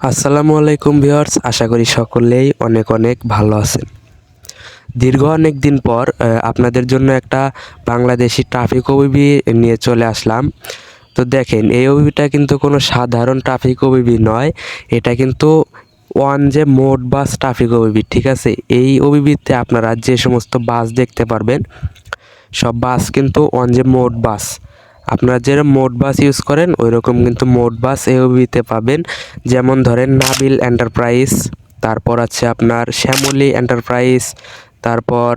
আসসালামু আলাইকুম ভিউয়ার্স, আশা করি সকলেই অনেক অনেক ভালো আছেন। দীর্ঘ অনেক দিন পর আপনাদের জন্য একটা বাংলাদেশি ট্রাফিক ওবিবি নিয়ে চলে আসলাম। তো দেখেন, এই ওবিবিটা কিন্তু কোনো সাধারণ ট্রাফিক ওবিবি নয়, এটা কিন্তু ওয়ান যে মোড বাস ট্রাফিক ওবিবি ঠিক আছে? এই ওবিবিতে আপনারা যে সমস্ত বাস দেখতে পারবেন সব বাস কিন্তু ওয়ান যে মোড বাস। আপনারা যেরকম মোড বাস ইউজ করেন ওই রকম কিন্তু মোড বাস এওবিতে পাবেন। যেমন ধরেন নাবিল এন্টারপ্রাইজ তারপর আছে আপনার শ্যামলি এন্টারপ্রাইজ তারপর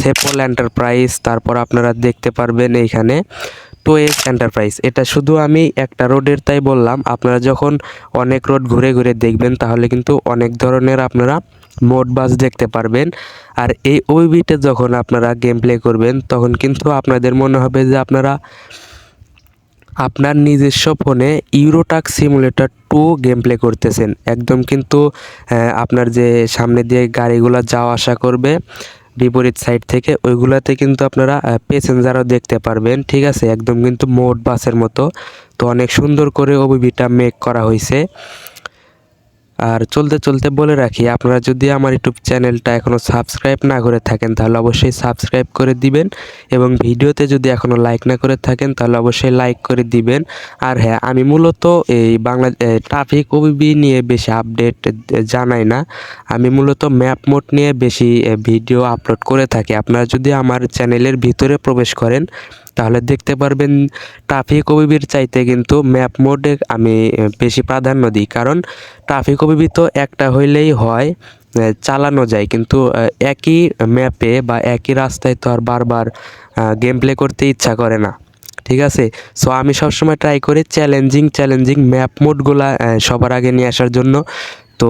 সেপল এন্টারপ্রাইজ তারপর আপনারা দেখতে পারবেন এইখানে টোয়েস এন্টারপ্রাইজ এটা শুধু আমি একটা রোডের তাই বললাম, আপনারা যখন অনেক রোড ঘুরে ঘুরে দেখবেন, তাহলে কিন্তু অনেক ধরনের আপনারা মোড বাস দেখতে পারবেন। আর এই ওইবিতে যখন আপনারা গেম প্লে করবেন, তখন কিন্তু আপনাদের মনে হবে যে আপনারা আপনার নিজস্ব ফোনে Euro Truck Simulator two game play করতেছেন। একদম কিন্তু আপনার যে সামনে দিয়ে গাড়িগুলো যাওয়া আসা করবে, বিপরীত সাইড থেকে, ওইগুলাতে কিন্তু আপনারা প্যাসেঞ্জারও দেখতে পারবেন, ঠিক আছে? একদম কিন্তু মোট বাসের মতো। তো অনেক সুন্দর করে ওবিবিটা মেক করা হয়েছে আর চলতে চলতে বলে রাখি, আপনারা যদি আমার ইউটিউব চ্যানেলটা এখনও সাবস্ক্রাইব না করে থাকেন, তাহলে অবশ্যই সাবস্ক্রাইব করে দিবেন এবং ভিডিওতে যদি এখনও লাইক না করে থাকেন, তাহলে অবশ্যই লাইক করে দিবেন। আর হ্যাঁ আমি মূলত এই বাংলা ট্রাফিক ওবিবি নিয়ে বেশি আপডেট জানাই না। আমি মূলত ম্যাপ মোড নিয়ে বেশি ভিডিও আপলোড করে থাকি। আপনারা যদি আমার চ্যানেলের ভিতরে প্রবেশ করেন তাহলে দেখতে পারবেন ট্রাফিক ওবিবির চাইতে কিন্তু ম্যাপ মোডে আমি বেশি প্রাধান্য দিই। কারণ ট্রাফিক ওবিবি তো একটা হইলেই হয় চালানো যায়। কিন্তু একই ম্যাপে বা একই রাস্তায় তো আর বারবার গেম প্লে করতে ইচ্ছা করে না। ঠিক আছে? সো আমি সবসময় ট্রাই করি চ্যালেঞ্জিং চ্যালেঞ্জিং ম্যাপ মোডগুলা সবার আগে নিয়ে আসার জন্য। তো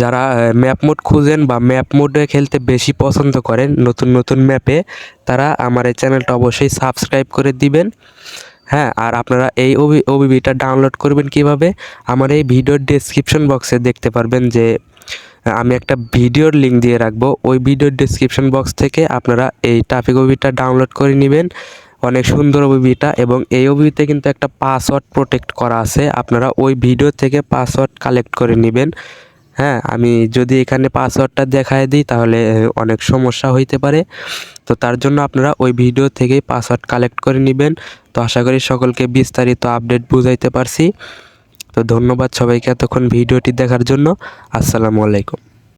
যারা ম্যাপ মোড খুঁজেন বা ম্যাপ মোডে খেলতে বেশি পছন্দ করেন নতুন নতুন ম্যাপে তারা আমার এই চ্যানেলটা অবশ্যই সাবস্ক্রাইব করে দিবেন। হ্যাঁ আর আপনারা এই ওবি ওবিবিটা ডাউনলোড করবেন কীভাবে? আমার এই ভিডিওর ডেসক্রিপশন বক্সে দেখতে পারবেন যে, আমি একটা ভিডিওর লিঙ্ক দিয়ে রাখব। ওই ভিডিওর ডেসক্রিপশন বক্স থেকে আপনারা এই ট্রাফিক ওবিটা ডাউনলোড করে নেবেন। অনেক সুন্দর ওবিবিটা এবং এই ওবিতে কিন্তু একটা পাসওয়ার্ড প্রোটেক্ট করা আছে। আপনারা ওই ভিডিও থেকে পাসওয়ার্ড কালেক্ট করে নেবেন। হ্যাঁ আমি যদি এখানে পাসওয়ার্ডটা দেখায় দিই তাহলে অনেক সমস্যা হইতে পারে। তো তার জন্য আপনারা ওই ভিডিও থেকেই পাসওয়ার্ড কালেক্ট করে নেবেন। তো আশা করি সকলকে বিস্তারিত আপডেট বুঝাইতে পারছি। তো ধন্যবাদ সবাইকে এতক্ষণ ভিডিওটি দেখার জন্য। আসসালামু আলাইকুম।